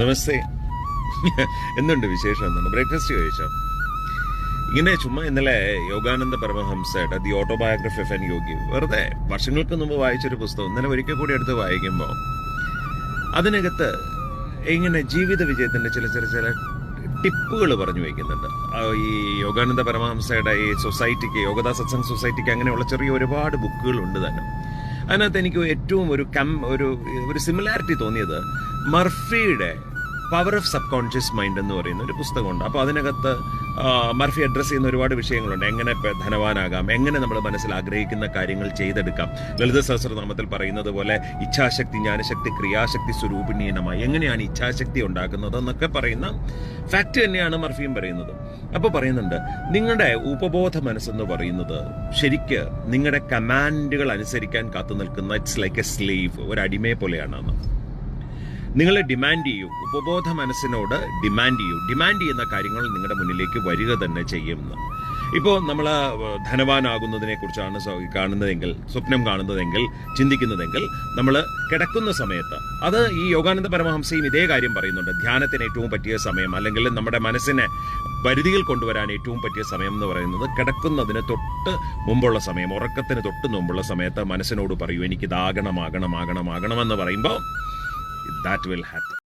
നമസ്തേ. എന്തുണ്ട് വിശേഷം? എന്താണ്? ബ്രേക്ക്ഫാസ്റ്റ് കഴിച്ചോ? ഇങ്ങനെ ചുമ്മാ ഇന്നലെ Yogananda പരമഹംസയുടെ the autobiography of an yogi വെറുതെ വർഷങ്ങൾക്ക് മുമ്പ് വായിച്ചൊരു പുസ്തകം ഇന്നലെ ഒരിക്കൽ കൂടി എടുത്ത് വായിക്കുമ്പോൾ അതിനകത്ത് ഇങ്ങനെ ജീവിത വിജയത്തിന്റെ ചില ചില ചില ടിപ്പുകൾ പറഞ്ഞു വയ്ക്കുന്നുണ്ട് ഈ യോഗാനന്ദ പരമഹംസയുടെ ഈ സൊസൈറ്റിക്ക് യോഗദാ സത്സംഗ് സൊസൈറ്റിക്ക് അങ്ങനെയുള്ള ചെറിയ ഒരുപാട് ബുക്കുകൾ ഉണ്ട് തന്നെ. അതിനകത്ത് എനിക്ക് ഏറ്റവും ഒരു കം ഒരു ഒരു സിമിലാരിറ്റി തോന്നിയത് മർഫിയുടെ power of subconscious mind എന്ന് പറയുന്ന ഒരു പുസ്തകമുണ്ട്. അപ്പോൾ അതിനകത്ത് മർഫി അഡ്രസ്സ് ചെയ്യുന്ന ഒരുപാട് വിഷയങ്ങളുണ്ട്. എങ്ങനെ ധനവാനാകാം? എങ്ങനെ നമ്മൾ മനസ്സിൽ ആഗ്രഹിക്കുന്ന കാര്യങ്ങൾ ചെയ്തെടുക്കാം? ലളിത സഹസ്രനാമത്തിൽ പറയുന്നത് പോലെ ഇച്ഛാശക്തി ജ്ഞാനശക്തി ക്രിയാശക്തി സ്വരൂപിണീനമായി. എങ്ങനെയാണ് ഇച്ഛാശക്തി ഉണ്ടാക്കുന്നത് എന്നൊക്കെ പറയുന്ന ഫാക്റ്റ് തന്നെയാണ് മർഫിയും പറയുന്നത്. അപ്പോൾ പറയുന്നുണ്ട് നിങ്ങളുടെ ഉപബോധ മനസ്സെന്ന് പറയുന്നത് ശരിക്ക് നിങ്ങളുടെ കമാൻഡുകൾ അനുസരിക്കാൻ കാത്തു നിൽക്കുന്ന ഇറ്റ്സ് ലൈക്ക് എ സ്ലീവ് ഒരു അടിമയെ പോലെയാണെന്ന്. നിങ്ങൾ ഡിമാൻഡ് ചെയ്യൂ ഉപബോധ മനസ്സിനോട് ഡിമാൻഡ് ചെയ്യൂ. ഡിമാൻഡ് ചെയ്യുന്ന കാര്യങ്ങൾ നിങ്ങളുടെ മുന്നിലേക്ക് വരിക തന്നെ ചെയ്യുമെന്ന്. ഇപ്പോൾ നമ്മൾ ധനവാനാകുന്നതിനെ കുറിച്ചാണ് കാണുന്നതെങ്കിൽ സ്വപ്നം കാണുന്നതെങ്കിൽ ചിന്തിക്കുന്നതെങ്കിൽ നമ്മൾ കിടക്കുന്ന സമയത്ത് അത് ഈ യോഗാനന്ദ പരമഹംസയും ഇതേ കാര്യം പറയുന്നുണ്ട് ധ്യാനത്തിന് ഏറ്റവും പറ്റിയ സമയം അല്ലെങ്കിൽ നമ്മുടെ മനസ്സിനെ പരിധിയിൽ കൊണ്ടുവരാൻ ഏറ്റവും പറ്റിയ സമയം എന്ന് പറയുന്നത് കിടക്കുന്നതിന് തൊട്ട് മുമ്പുള്ള സമയം ഉറക്കത്തിന് തൊട്ട് മുമ്പുള്ള സമയത്ത് മനസ്സിനോട് പറയൂ എനിക്ക് ഇതാകണം ആകണം ആകണം ആകണം എന്ന് പറയുമ്പോൾ ദാറ്റ് വിൽ happen.